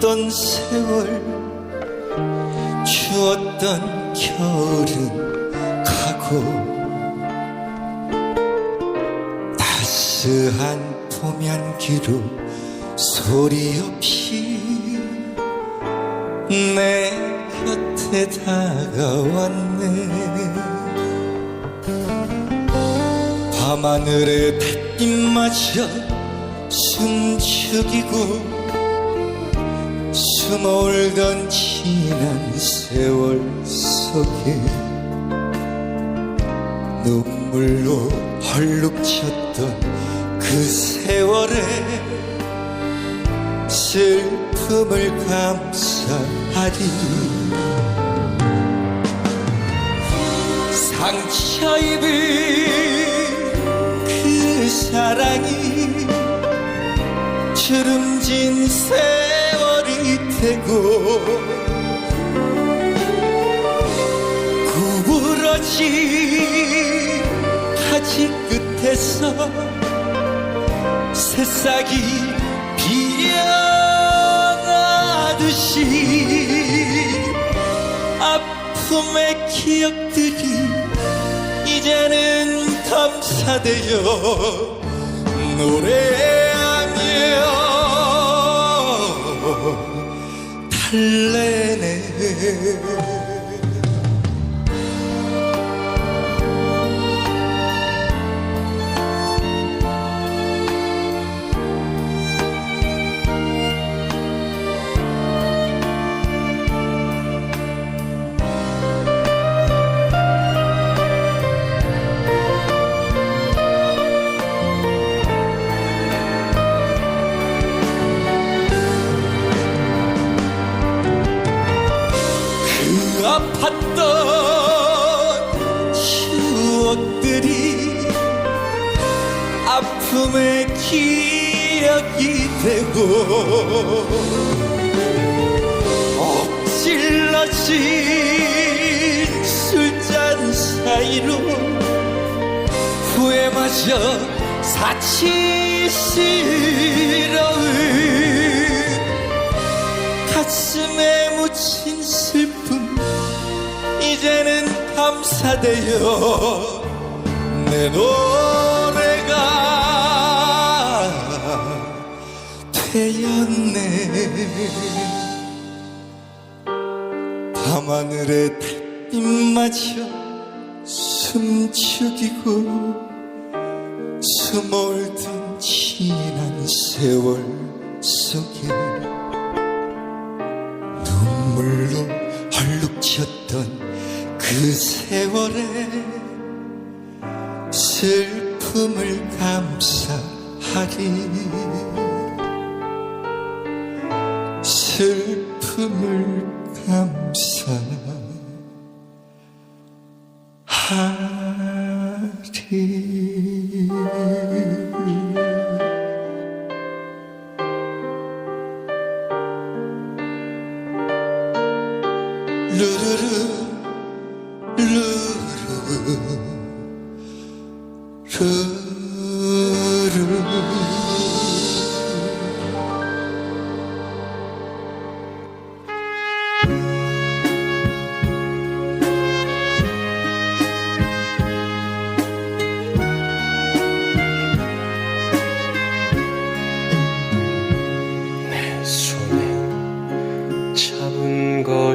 춥던 세월 추웠던 겨울은 가고 따스한 봄 향기로 소리 없이 내 곁에 다가왔네. 밤하늘의 달빛마저 숨죽이고 숨어올던 지난 세월 속에 눈물로 헐룩쳤던 그 세월에 슬픔을 감사하리. 상처 입은 그 사랑이 주름진 세월이 되고 구부러진 가지 끝에서 새싹이 피어나듯이 아픔의 기억들이 이제는 감사되어 노래하며 달래네 아팠던 추억들이 아픔의 기억이 되고 엎질러진 술잔 사이로 후회마저 사치스러운 가슴에 묻힌 이제는 감사되어 내 노래가 되었네. 밤하늘의 달빛마저 숨죽이고 숨어올던 지난 세월 속에 눈물로 그 세월에 슬픔을 감사하리. 슬픔을 감사하리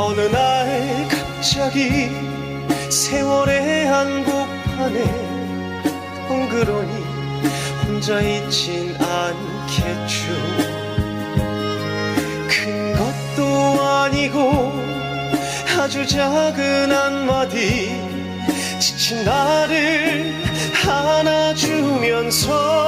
어느 날 갑자기 세월의 한복판에 덩그러니 혼자 있진 않겠죠. 큰 것도 아니고 아주 작은 한마디. 지친 나를 안아주면서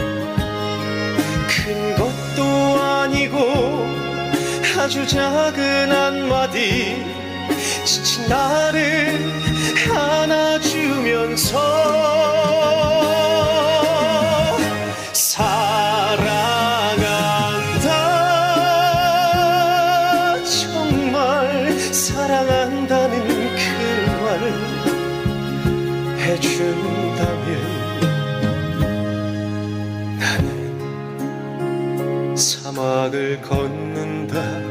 아주 작은 한마디. 지친 나를 안아주면서 사랑한다. 정말 사랑한다는 그말 해준다면 나는 사막을 걷는다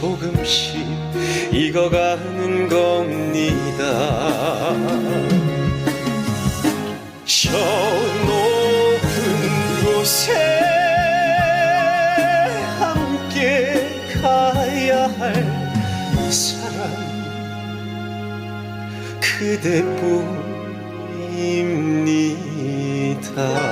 조금씩 익어가는 겁니다. 저 높은 곳에 함께 가야 할 사람 그대뿐입니다.